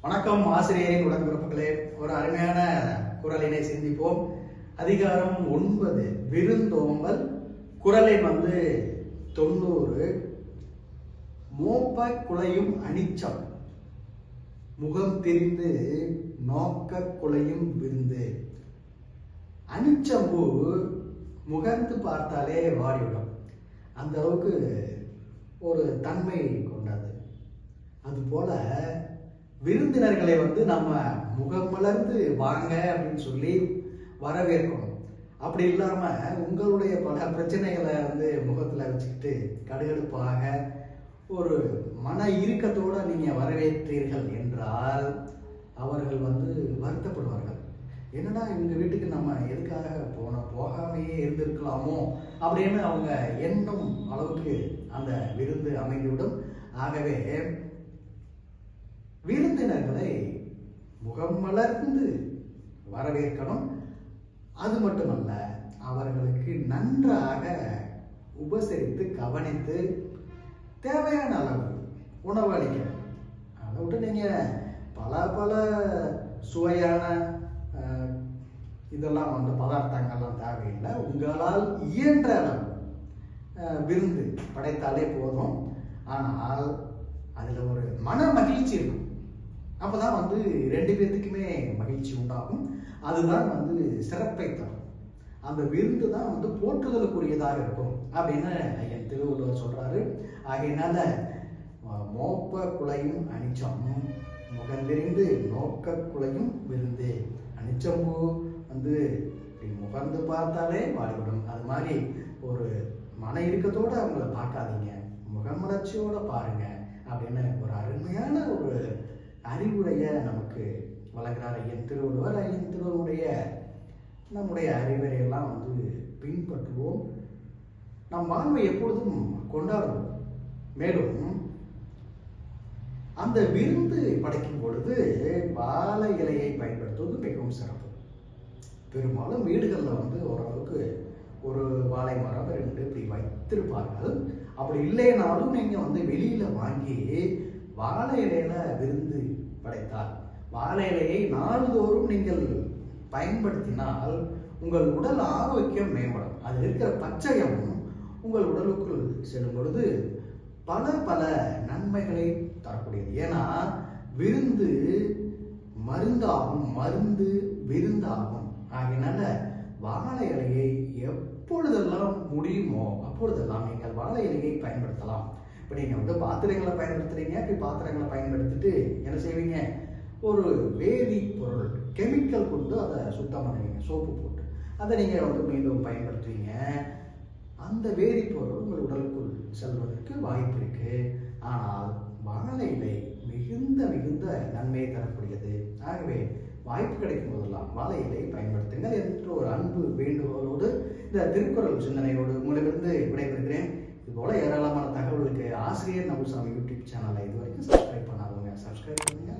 வணக்கம் ஆசிரியரின் உடன்பிறப்புகளே ஒரு அருமையான குரலினை சிந்திப்போம். அதிகாரம் ஒன்பது. விருந்தோம்பல். குரலை வந்து தொண்ணூறு. மோப்ப குலையும் அனிச்சம். முகம் தெரிந்து நோக்க குலையும் விருந்து. அனிச்சம்பூ முகர்ந்து பார்த்தாலே வாடிவிடும். அந்த அளவுக்கு ஒரு தன்மை கொண்டது. அதுபோல விருந்தினர்களை வந்து நம்ம முகமலர்ந்து வாங்க அப்படின்னு சொல்லி வரவேற்கணும். அப்படி இல்லாம உங்களுடைய பல பிரச்சனைகளை வந்து முகத்துல வச்சுக்கிட்டு கடுகடுப்பாக ஒரு மன இறுக்கத்தோட நீங்க வரவேற்றீர்கள் என்றால் அவர்கள் வந்து வருத்தப்படுவார்கள். என்னடா இவங்க வீட்டுக்கு நம்ம எதுக்காக போன போகாமையே இருந்திருக்கலாமோ அப்படின்னு அவங்க எண்ணும் அளவுக்கு அந்த விருந்து அமைந்துவிடும். ஆகவே விருந்தினர்களை முகம் மலர்ந்து வரவேற்கணும். அது மட்டுமல்ல அவர்களுக்கு நன்றாக உபசரித்து கவனித்து தேவையான அளவு உணவு அளிக்கணும். அதை விட்டு நீங்கள் பல பல சுவையான இதெல்லாம் வந்து பதார்த்தங்கள்லாம் தேவையில்லை. உங்களால் இயன்ற அளவு விருந்து படைத்தாலே போதும். ஆனால் அதில் ஒரு மன மகிழ்ச்சி இருக்கும். அப்போ தான் வந்து ரெண்டு பேர்த்துக்குமே மகிழ்ச்சி உண்டாகும். அதுதான் வந்து சிறப்பை தரும். அந்த விருந்து தான் வந்து போற்றுதலுக்குரியதாக இருக்கும் அப்படின்னு என் திருவள்ளுவர் சொல்கிறாரு ஆகையினால மோப்ப குலையும் அனிச்சம் முகந்தெறிந்து நோக்க குலையும் விருந்து. அணிச்சம்பூ வந்து முகர்ந்து பார்த்தாலே வாழ்விடும் அது மாதிரி ஒரு மன இருக்கத்தோடு அவங்கள பார்க்காதீங்க. முகமலர்ச்சியோட பாருங்க அப்படின்னு ஒரு அருமையான ஒரு அறிவுரையை நமக்கு வழங்குகிறார் ஐயன் திருவள்ளுவர் ஐயன் திருவள்ளுடைய நம்முடைய அறிவுரையெல்லாம் வந்து பின்பற்றுவோம். நம் வாழ்வை எப்பொழுதும் கொண்டாடுவோம். மேலும் அந்த விருந்து படைக்கும் பொழுது வாழை இலையை பயன்படுத்துவது மிகவும் சிறப்பு. பெரும்பாலும் வீடுகளில் வந்து ஓரளவுக்கு ஒரு வாழை மரம் ரெண்டு இப்படி வைத்திருப்பார்கள். அப்படி இல்லைனாலும் நீங்கள் வந்து வெளியில் வாங்கி வாழை இலையில விருந்து படைத்தார் வாழை இலையை நாள்தோறும் நீங்கள் பயன்படுத்தினால் உங்கள் உடல் ஆரோக்கியம் மேம்படும். அதில் இருக்கிற பச்சையம் உங்கள் உடலுக்குள் செல்லும் பொழுது பல பல நன்மைகளை தரக்கூடியது. ஏன்னா விருந்து மருந்தாகும் மருந்து விருந்தாகும். ஆகையினால வாழை இலையை எப்பொழுதெல்லாம் முடியுமோ அப்பொழுதெல்லாம் நீங்கள் வாழை இலையை பயன்படுத்தலாம். இப்போ நீங்கள் வந்து பாத்திரங்களை பயன்படுத்துகிறீங்க இப்படி பாத்திரங்களை பயன்படுத்திட்டு என்ன செய்வீங்க? ஒரு வேதி பொருள் கெமிக்கல் கொண்டு அதை சுத்தம் பண்ணுவீங்க சோப்பு போட்டு. அதை நீங்கள் வந்து மீண்டும் பயன்படுத்துவீங்க. அந்த வேதிப்பொருள் உங்கள் உடலுக்குள் செல்வதற்கு வாய்ப்பு இருக்குது ஆனால் வாழை இலை மிகுந்த மிகுந்த நன்மையை தரக்கூடியது. ஆகவே வாய்ப்பு கிடைக்கும் போதெல்லாம் வாழை இலை பயன்படுத்துங்கள் என்ற ஒரு அன்பு வேண்டுகோளோடு இந்த திருக்குறள் சிந்தனையோடு உங்களிடமிருந்து விடைபெறுகிறேன். இது போல ஏராளமான தகவலுக்கு ஆசிரியர் நபுசாமி யூடியூப் சேனலை இது வரைக்கும் சப்ஸ்கிரைப் பண்ணாதவங்க சப்ஸ்கிரைப் பண்ணுங்க